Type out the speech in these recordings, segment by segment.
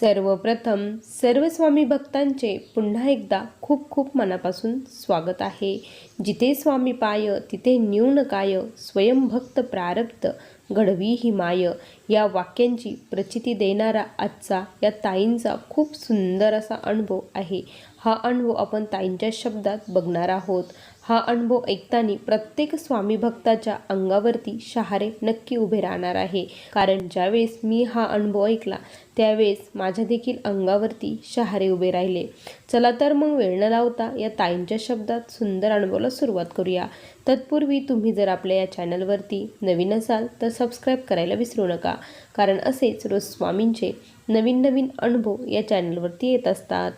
सर्वप्रथम सर्व स्वामी भक्तांचे पुन्हा एकदा खूप खूप मनापासून स्वागत आहे. जिथे स्वामी पाय तिथे न्यून काय स्वयंभक्त प्रारब्ध घडवी ही माय. या वाक्यांची प्रचिती देणारा आजचा या ताईंचा खूप सुंदर असा अनुभव आहे. हा अनुभव आपण ताईंच्या शब्दात बघणार आहोत. हा अनुभव ऐकताना प्रत्येक स्वामी भक्ताच्या अंगावरती शहारे नक्की उभे राहणार आहे. कारण ज्यावेळेस मी हा अनुभव ऐकला त्यावेळेस माझ्या देखील अंगावरती शहारे उभे राहिले. चला तर मग वेळ न लावता या ताईंच्या शब्दात सुंदर अनुभवाला सुरुवात करूया. तत्पूर्वी तुम्ही जर आपल्या या चॅनलवरती नवीन असाल तर सबस्क्राईब करायला विसरू नका. कारण असेच रोज स्वामींचे नवीन नवीन अनुभव या चॅनलवरती येत असतात.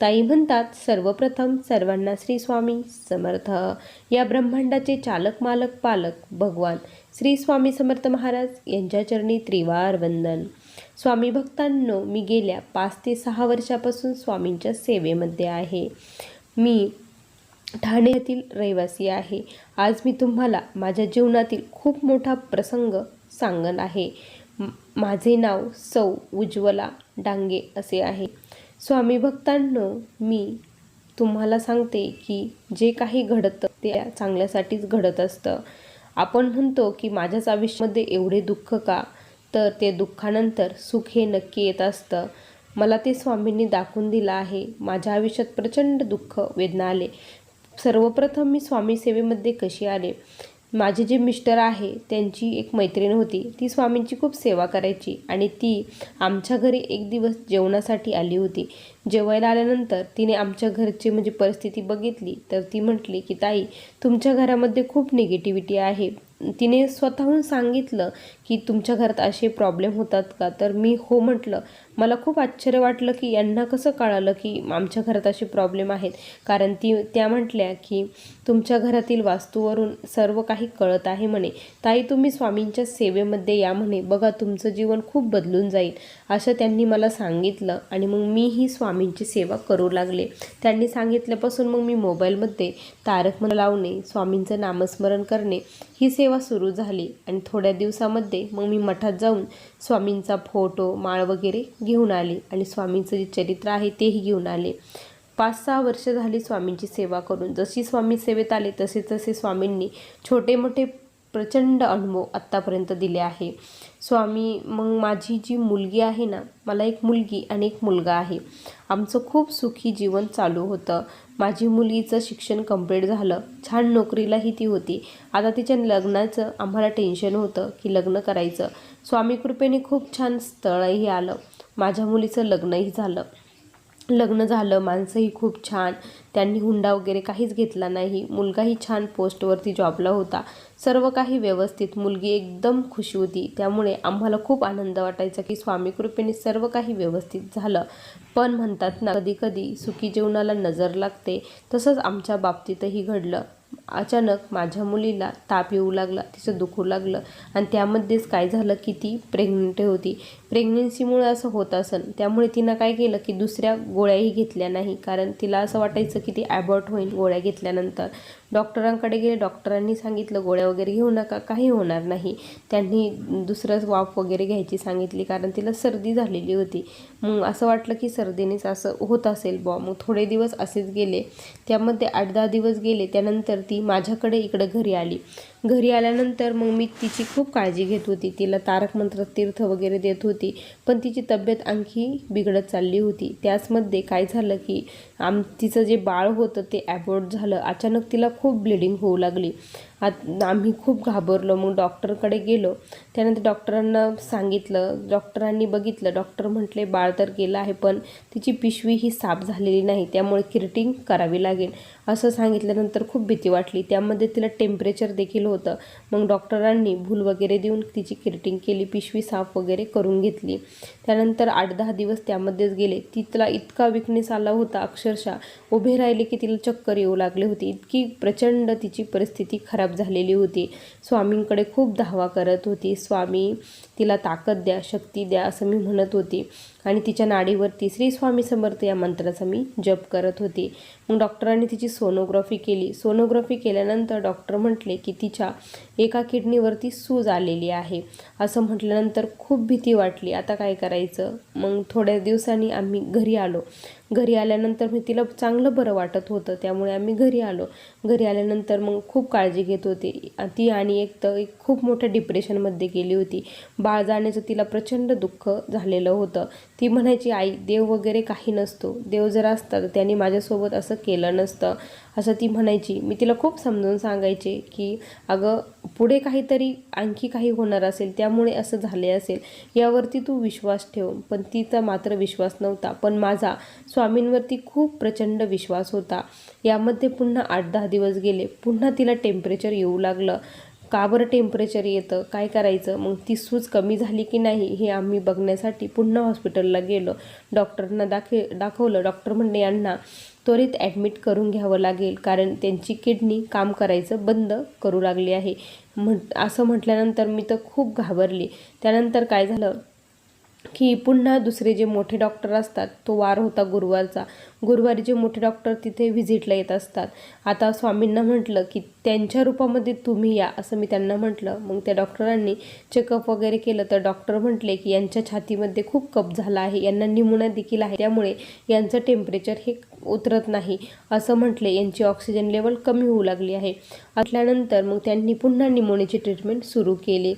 ताई म्हणतात सर्वप्रथम सर्वांना श्री स्वामी समर्थ. या ब्रह्मांडाचे चालक मालक पालक भगवान श्री स्वामी समर्थ महाराज यांच्या चरणी त्रिवार वंदन. स्वामी भक्तांनो मी गेल्या पाच ते सहा वर्षापासून स्वामींच्या सेवेमध्ये आहे. मी ठाणे येथील रहिवासी आहे. आज मी तुम्हाला माझ्या जीवनातील खूप मोठा प्रसंग सांगत आहे. माझे नाव सौ उज्ज्वला डांगे असे आहे. स्वामी भक्तांनो मी तुम्हाला सांगते की जे काही घडतं ते चांगल्यासाठीच घडत असतं. आपण म्हणतो की माझ्याच आयुष्यामध्ये एवढे दुःख का? तर ते दुःखानंतर सुख हे नक्की येत असतं. मला ते स्वामींनी दाखवून दिलं आहे. माझ्या आयुष्यात प्रचंड दुःख वेदना आले. सर्वप्रथम मी स्वामी सेवेमध्ये कशी आले? माझे जे मिस्टर आहे त्यांची एक मैत्रीण होती. ती स्वामींची खूप सेवा करायची आणि ती आमच्या घरी एक दिवस जेवणासाठी आली होती. जेवायला आल्यानंतर तिने आमच्या घरची म्हणजे परिस्थिती बघितली. तर ती म्हटली की ताई तुमच्या घरामध्ये खूप निगेटिव्हिटी आहे. तिने स्वतःहून सांगितलं की तुमच्या घरात असे प्रॉब्लेम होतात का? तर मी हो म्हटलं. मला खूप आश्चर्य वाटलं की यांना कसं कळालं की आमच्या घरात असे प्रॉब्लेम आहेत. कारण ती त्या म्हटल्या की तुमच्या घरातील वास्तूवरून सर्व काही कळत आहे म्हणे. ताई तुम्ही स्वामींच्या सेवेमध्ये या म्हणे. बघा तुमचं जीवन खूप बदलून जाईल असं त्यांनी मला सांगितलं. आणि मग मीही स्वामींची सेवा करू लागले. त्यांनी सांगितल्यापासून मग मी मोबाईलमध्ये तारक लावणे स्वामींचं नामस्मरण करणे ही सेवा सुरू झाली. आणि थोड्या दिवसामध्ये मग मी मठात जाऊन स्वामींचा फोटो माळ वगैरे घेऊन आले आणि स्वामींचं जे चरित्र आहे तेही घेऊन आले. पाच सहा वर्ष झाली स्वामींची सेवा करून. जशी स्वामी सेवेत आले तसे तसे स्वामींनी छोटे मोठे प्रचंड अनुभव आत्तापर्यंत दिले आहे. स्वामी मग माझी जी मुलगी आहे ना मला एक मुलगी आणि एक मुलगा आहे. आमचं खूप सुखी जीवन चालू होतं. माझी मुलगीचं शिक्षण कंप्लीट झालं. छान नोकरीलाही ती होती. आता तिच्या लग्नाचं आम्हाला टेन्शन होतं की लग्न करायचं. स्वामी कृपेने खूप छान स्थळही आलं. माझ्या मुलीचं लग्नही झालं. लग्न झालं. माणसंही खूप छान. त्यांनी हुंडा वगैरे काहीच घेतला नाही. मुलगाही छान पोस्टवरती जॉबला होता. सर्व काही व्यवस्थित. मुलगी एकदम खुशी होती. त्यामुळे आम्हाला खूप आनंद वाटायचा की स्वामी कृपेने सर्व काही व्यवस्थित झालं. पण म्हणतात ना कधी कधी सुखी जीवनाला नजर लागते. तसंच आमच्या बाबतीतही घडलं. अचानक माझ्या मुलीला ताप येऊ लागला तिचं दुखू लागलं. आणि त्यामध्येच काय झालं की ती प्रेग्नंट होती. प्रेग्नेन्सीमुळे असं होत असन त्यामुळे तिनं काय केलं की दुसऱ्या गोळ्याही घेतल्या नाही. कारण तिला असं वाटायचं की ती ॲबॉर्ट होईल गोळ्या घेतल्यानंतर. डॉक्टरांकडे गेले डॉक्टरांनी सांगितलं गोळ्या वगैरे घेऊ नका काही होणार नाही. त्यांनी दुसरंच वाफ वगैरे घ्यायची सांगितली कारण तिला सर्दी झालेली होती. मग असं वाटलं की सर्दीनेच असं होत असेल बॉ मग थोडे दिवस असेच गेले. त्यामध्ये आठ दहा दिवस गेले त्यानंतर ती माझ्याकडे इकडं घरी आली. घरी आल्यानंतर मग मी तिची खूप काळजी घेत होती. तिला तारक मंत्र तीर्थ वगैरे देत होती. पण तिची तब्येत आणखी बिघडत चालली होती. त्याचमध्ये काय झालं की आम तिचं जे बाळ होतं ते ॲबॉर्ट झालं. अचानक तिला खूप ब्लिडिंग होऊ लागली. आत आम्ही खूप घाबरलो. मग डॉक्टरकडे गेलो. त्यानंतर डॉक्टरांना सांगितलं. डॉक्टरांनी बघितलं. डॉक्टर म्हटले बाळ तर गेलं आहे पण तिची पिशवी ही साफ झालेली नाही. त्यामुळे किरटिंग करावी लागेल. असं सांगितल्यानंतर खूप भीती वाटली. त्यामध्ये तिला टेम्परेचर देखील होतं. मग डॉक्टरांनी भूल वगैरे देऊन तिची किरटिंग केली. पिशवी साफ वगैरे करून घेतली. त्यानंतर आठ दहा दिवस त्यामध्येच गेले. ती तिला इतका विकनेस आला होता. अक्षरशः उभे राहिले की तिला चक्कर येऊ लागले होती. इतकी प्रचंड तिची परिस्थिती खराब झालेली होती. स्वामींकडे खूप धावा करत होती. स्वामी तिला ताकद द्या शक्ती द्या असं मी म्हणत होते. आणि तिच्या नाडीवरती श्री स्वामी समर्थ या मंत्राचा मी जप करत होते. मग डॉक्टरांनी तिची सोनोग्राफी केली. सोनोग्राफी केल्यानंतर डॉक्टर म्हटले की तिच्या एका किडनीवरती सूज आलेली आहे. असं म्हटल्यानंतर खूप भीती वाटली. आता काय करायचं? मग थोड्या दिवसांनी आम्ही घरी आलो. घरी आल्यानंतर मी तिला चांगलं बरं वाटत होतं. त्यामुळे आम्ही घरी आलो. घरी आल्यानंतर मग खूप काळजी घेत होते. ती आणि एक तर एक खूप मोठ्या डिप्रेशनमध्ये गेली होती. बाळ जाण्याचं तिला प्रचंड दुःख झालेलं होतं. ती म्हणायची आई देव वगैरे काही नसतो. देव जर असता तर त्याने माझ्यासोबत असं केलं नसतं. असं ती म्हणायची. मी तिला खूप समजून सांगायचे की अगं पुढे काहीतरी आणखी काही होणार असेल त्यामुळे असं झाले असेल. यावरती तू विश्वास ठेव. पण तिचा मात्र विश्वास नव्हता. पण माझा स्वामींवरती खूप प्रचंड विश्वास होता. यामध्ये पुन्हा आठ दहा दिवस गेले. पुन्हा तिला टेम्परेचर येऊ लागलं. का बरं टेम्परेचर येतं? काय करायचं? मग ती सूज कमी झाली की नाही हे आम्ही बघण्यासाठी पुन्हा हॉस्पिटलला गेलो. डॉक्टरना दाखे दाखवलं. डॉक्टर म्हणणे यांना त्वरित ॲडमिट करून घ्यावं लागेल कारण त्यांची किडनी काम करायचं बंद करू लागली आहे. म्हट असं म्हटल्यानंतर मी तर खूप घाबरली. त्यानंतर काय झालं? की पुन्हा दुसरे जे मोठे डॉक्टर असतात तो वार होता गुरुवारचा. गुरुवारी जे मोठे डॉक्टर तिथे व्हिजिटला येत असतात. आता स्वामींना म्हटलं की त्यांच्या रूपामध्ये तुम्ही या असं मी त्यांना म्हटलं. मग त्या डॉक्टरांनी चेकअप वगैरे केलं तर डॉक्टर म्हटले की यांच्या छातीमध्ये खूप कप झाला आहे. यांना निमोनिया देखील आहे. त्यामुळे यांचं टेम्परेचर हे उतरत नाही. असं म्हटले यांची ऑक्सिजन लेवल कमी होऊ लागली आहे. असल्यानंतर मग त्यांनी पुन्हा निमोनियाची ट्रीटमेंट सुरू केली.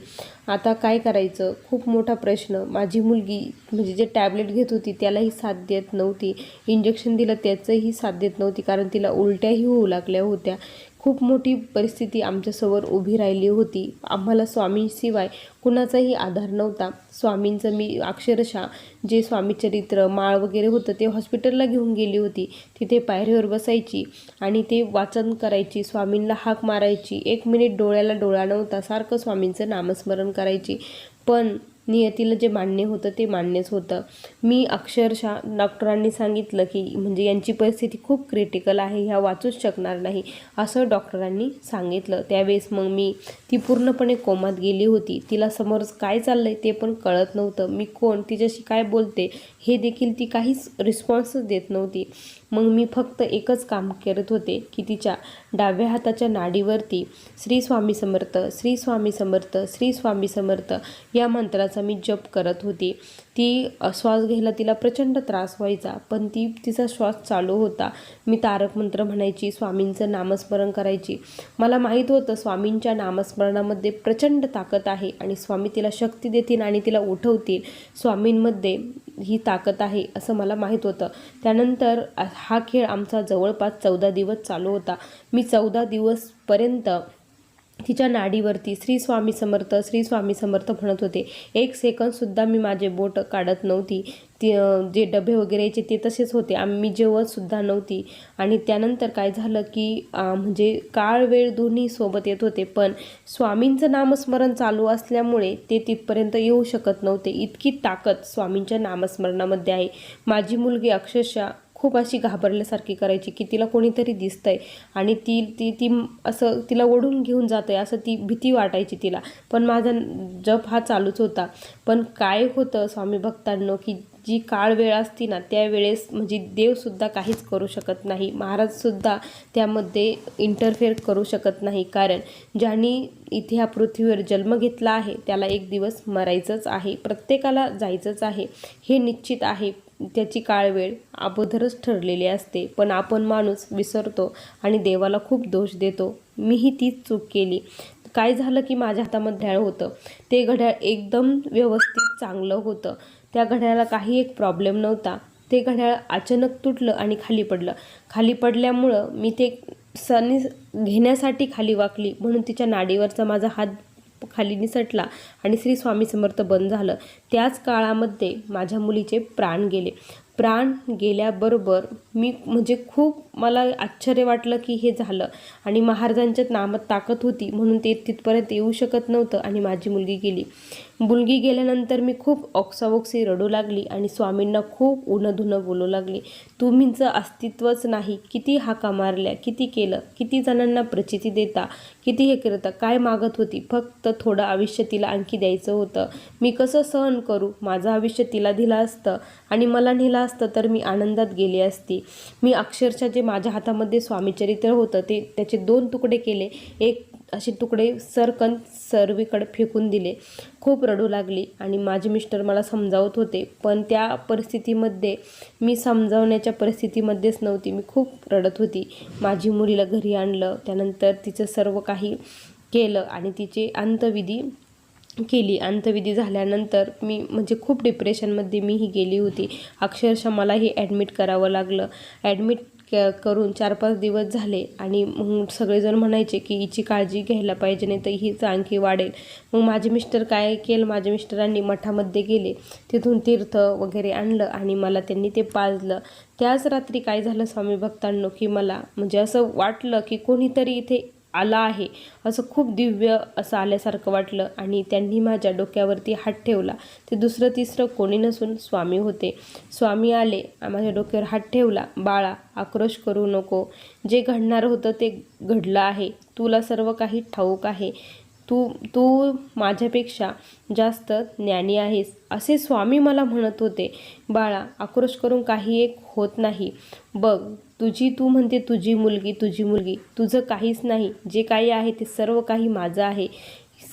आता काय करायचं? खूप मोठा प्रश्न. माझी मुलगी म्हणजे जे टॅबलेट घेत होती त्यालाही साथ देत नव्हती. इंजेक्शन दिलं त्याचंही साथ देत नव्हती कारण तिला उलट्याही होऊ लागल्या होत्या. खूप मोठी परिस्थिती आमच्यासमोर उभी राहिली होती. आम्हाला स्वामींशिवाय कुणाचाही आधार नव्हता. स्वामींचं मी अक्षरशः जे स्वामी चरित्र माळ वगैरे होतं ते हॉस्पिटलला घेऊन गेली होती. तिथे पायरीवर बसायची आणि ते वाचन करायची स्वामींना हाक मारायची. एक मिनिट डोळ्याला डोळा नव्हता सारखं स्वामींचं नामस्मरण करायची. पण नियतीला जे मान्य होतं ते मान्यच होतं. मी अक्षरशः डॉक्टरांनी सांगितलं की म्हणजे यांची परिस्थिती खूप क्रिटिकल आहे ह्या वाचूच शकणार नाही असं डॉक्टरांनी सांगितलं. त्यावेळेस मग मी ती पूर्णपणे कोमात गेली होती. तिला समोर काय चाललंय ते पण कळत नव्हतं. मी कोण तिच्याशी काय बोलते हे देखील ती काहीच रिस्पॉन्सच देत नव्हती. मग मी फक्त एकच काम करत होते की तिच्या डाव्या हाताच्या नाडीवरती श्री स्वामी समर्थ श्री स्वामी समर्थ श्री स्वामी समर्थ या मंत्राचा मी जप करत होती. ती श्वास घ्यायला तिला प्रचंड त्रास व्हायचा पण ती तिचा श्वास चालू होता. मी तारक मंत्र म्हणायची स्वामींचं नामस्मरण करायची. मला माहीत होतं स्वामींच्या नामस्मरणामध्ये प्रचंड ताकद आहे आणि स्वामी तिला शक्ती देतील आणि तिला उठवतील. स्वामींमध्ये ही ताकद आहे असं मला माहीत होतं. त्यानंतर हा खेळ आमचा जवळपास चौदा दिवस चालू होता. मी चौदा दिवसपर्यंत तिच्या नाडीवरती श्री स्वामी समर्थ श्री स्वामी समर्थ म्हणत होते. एक सेकंदसुद्धा मी माझे बोट काढत नव्हती. ती जे डबे वगैरे यायचे ते तसेच होते. आम्ही जेवतसुद्धा नव्हती. आणि त्यानंतर काय झालं की म्हणजे काळ वेळ दोन्ही सोबत येत होते. पण स्वामींचं नामस्मरण चालू असल्यामुळे ते तिथपर्यंत येऊ शकत नव्हते. इतकी ताकद स्वामींच्या नामस्मरणामध्ये आहे. माझी मुलगी अक्षरशः खूप अशी घाबरल्यासारखी करायची की तिला कोणीतरी दिसतंय आणि ती ती ती असं तिला ओढून घेऊन जात आहे असं ती भीती वाटायची तिला. पण माझा जप हा चालूच होता. पण काय होतं स्वामी भक्तांनो की जी काळ वेळ असती ना त्यावेळेस म्हणजे देवसुद्धा काहीच करू शकत नाही. महाराजसुद्धा त्यामध्ये इंटरफेअर करू शकत नाही. कारण ज्यांनी इथे ह्या पृथ्वीवर जन्म घेतला आहे त्याला एक दिवस मरायचंच आहे प्रत्येकाला जायचंच आहे. हे निश्चित आहे. त्याची काळवेळ अगोदरच ठरलेली असते. पण आपण माणूस विसरतो आणि देवाला खूप दोष देतो. मीही तीच चूक केली. काय झालं की माझ्या हातामध्ये घड्याळ होतं. ते घड्याळ एकदम व्यवस्थित चांगलं होतं. त्या घड्याळाला काही एक प्रॉब्लेम नव्हता. ते घड्याळ अचानक तुटलं आणि खाली पडलं. खाली पडल्यामुळं मी ते सनी घेण्यासाठी खाली वाकली म्हणून तिच्या नाडीवरचा माझा हात खाली निसटला आणि श्री स्वामी समर्थ बंद झालं. त्याच काळामध्ये माझ्या मुलीचे प्राण गेले. प्राण गेल्याबरोबर मी म्हणजे खूप मला आश्चर्य वाटलं की हे झालं. आणि महाराजांच्या नामात ताकद होती म्हणून ते तिथपर्यंत येऊ शकत नव्हतं आणि माझी मुलगी गेली. मुलगी गेल्यानंतर मी खूप ऑक्सावोक्सी रडू लागली आणि स्वामींना खूप उनं धुनं बोलू लागली. तुम्हीचं अस्तित्वच नाही. किती हाका मारल्या किती केलं किती जणांना प्रचिती देता किती हे करता काय मागत होती? फक्त थोडं आयुष्य तिला आणखी द्यायचं होतं. मी कसं सहन करू? माझं आयुष्य तिला दिलं असतं आणि मला नेलं असतं तर मी आनंदात गेली असती. मी अक्षरशः जे माझ्या हातामध्ये स्वामीचरित्र होतं ते त्याचे दोन तुकडे केले. एक असे तुकडे सरकन सर्वीकडे फेकून दिले. खूप रडू लागली आणि माझे मिस्टर मला समजावत होते पण त्या परिस्थितीमध्ये मी समजावण्याच्या परिस्थितीमध्येच नव्हती. मी खूप रडत होती. माझी मुलीला घरी आणलं त्यानंतर तिचं सर्व काही केलं आणि तिचे अंतविधी केली. अंतविधी झाल्यानंतर मी म्हणजे खूप डिप्रेशनमध्ये मीही गेली होती. अक्षरशः मलाही ॲडमिट करावं लागलं. ॲडमिट क करून चार पाच दिवस झाले आणि मग सगळेजण म्हणायचे की हिची काळजी घ्यायला पाहिजे नाही तर हीच आणखी वाढेल. मग माझे मिस्टर काय केलं? माझ्या मिस्टरांनी मठामध्ये गेले. तिथून तीर्थ वगैरे आणलं आणि मला त्यांनी ते पाजलं. त्याच रात्री काय झालं स्वामी भक्तांनो की मला म्हणजे असं वाटलं की कोणीतरी इथे आला आहे. असं खूप दिव्य असं आल्यासारखं वाटलं आणि त्यांनी माझ्या डोक्यावरती हात ठेवला. ते दुसरं तिसरं कोणी नसून स्वामी होते. स्वामी आले. माझ्या डोक्यावर हात ठेवला. बाळा आक्रोश करू नको. जे घडणार होतं ते घडलं आहे. तुला सर्व काही ठाऊक आहे. तू तू माझ्यापेक्षा जास्त ज्ञानी आहेस असे स्वामी मला म्हणत होते. बाळा आक्रोश करून काही एक होत नाही. बघ तुझी तू म्हणते तुझी मुलगी तुझी मुलगी. तुझं काहीच नाही. जे काही आहे ते सर्व काही माझं आहे.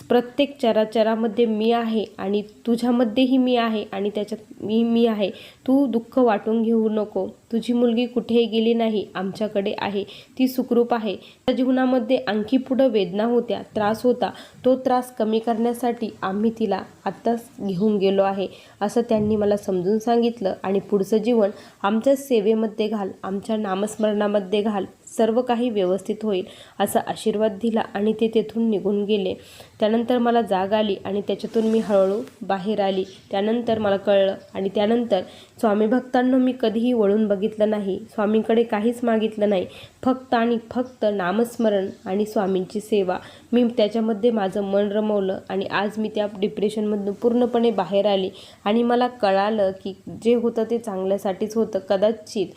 प्रत्येक चराचरामध्ये मी आहे आणि तुझ्यामध्येही मी आहे आणि त्याच्यात मी मी आहे. तू दुःख वाटून घेऊ नको. तुझी मुलगी कुठेही गेली नाही आमच्याकडे आहे. ती सुखरूप आहे. त्या जीवनामध्ये आणखी पुढं वेदना होत्या त्रास होता. तो त्रास कमी करण्यासाठी आम्ही तिला आत्ताच घेऊन गेलो आहे असं त्यांनी मला समजून सांगितलं. आणि पुढचं जीवन आमच्या सेवेमध्ये घाल आमच्या नामस्मरणामध्ये घाल. सर्व काही व्यवस्थित होईल असा आशीर्वाद दिला आणि ते तेथून निघून गेले. त्यानंतर मला जाग आली आणि त्याच्यातून मी हळूहळू बाहेर आली. त्यानंतर मला कळलं आणि त्यानंतर स्वामी भक्तांना मी कधीही वळून बघितलं नाही. स्वामींकडे काहीच मागितलं नाही. फक्त आणि फक्त नामस्मरण आणि स्वामींची सेवा. मी त्याच्यामध्ये माझं मन रमवलं आणि आज मी त्या डिप्रेशनमधून पूर्णपणे बाहेर आली. आणि मला कळालं की जे होतं ते चांगल्यासाठीच होतं. कदाचित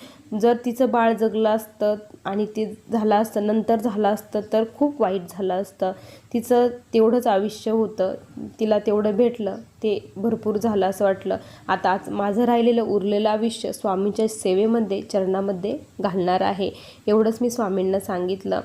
जर तिचं बाळ जगलं असतं आणि ते झालं असतं नंतर झालं असतं तर खूप वाईट झालं असतं. तिचं तेवढंच आयुष्य होतं. तिला तेवढं भेटलं ते भरपूर झालं असं वाटलं. आता आज माझं राहिलेलं उरलेलं आयुष्य स्वामींच्या सेवेमध्ये चरणामध्ये घालणार आहे. एवढंच मी स्वामींना सांगितलं.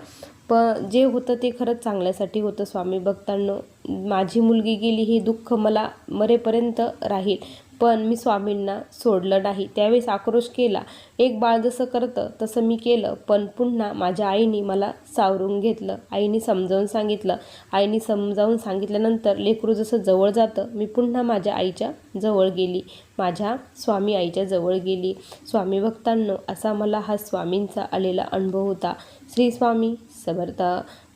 पण जे होतं ते खरंच चांगल्यासाठी होतं स्वामी भक्तांनो. माझी मुलगी गेली हे दुःख मला मरेपर्यंत राहील. पण मी स्वामींना सोडलं नाही. त्यावेळेस आक्रोश केला. एक बाळ जसं करतं तसं मी केलं. पण पुन्हा माझ्या आईने मला सावरून घेतलं. आईने समजावून सांगितलं. आईने समजावून सांगितल्यानंतर लेकरू जसं जवळ जातं मी पुन्हा माझ्या आईच्या जवळ गेली. माझ्या स्वामी आईच्या जवळ गेली. स्वामी भक्तांनो असा मला हा स्वामींचा आलेला अनुभव होता. श्री स्वामी समर्थ.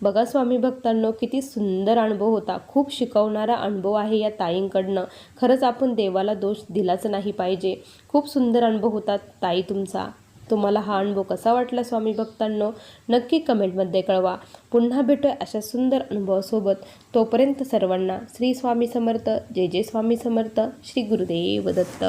बघा स्वामी भक्तांनो किती सुंदर अनुभव होता. खूप शिकवणारा अनुभव आहे या ताईंकडनं. खरंच आपण देवाला दोष दिलाच नाही पाहिजे. खूप सुंदर अनुभव होता ताई तुमचा. तुम्हाला हा अनुभव कसा वाटला स्वामी भक्तांनो? नक्की कमेंटमध्ये कळवा. पुन्हा भेटूया अशा सुंदर अनुभवासोबत. तोपर्यंत सर्वांना श्री स्वामी समर्थ जय जय स्वामी समर्थ श्री गुरुदेव दत्त.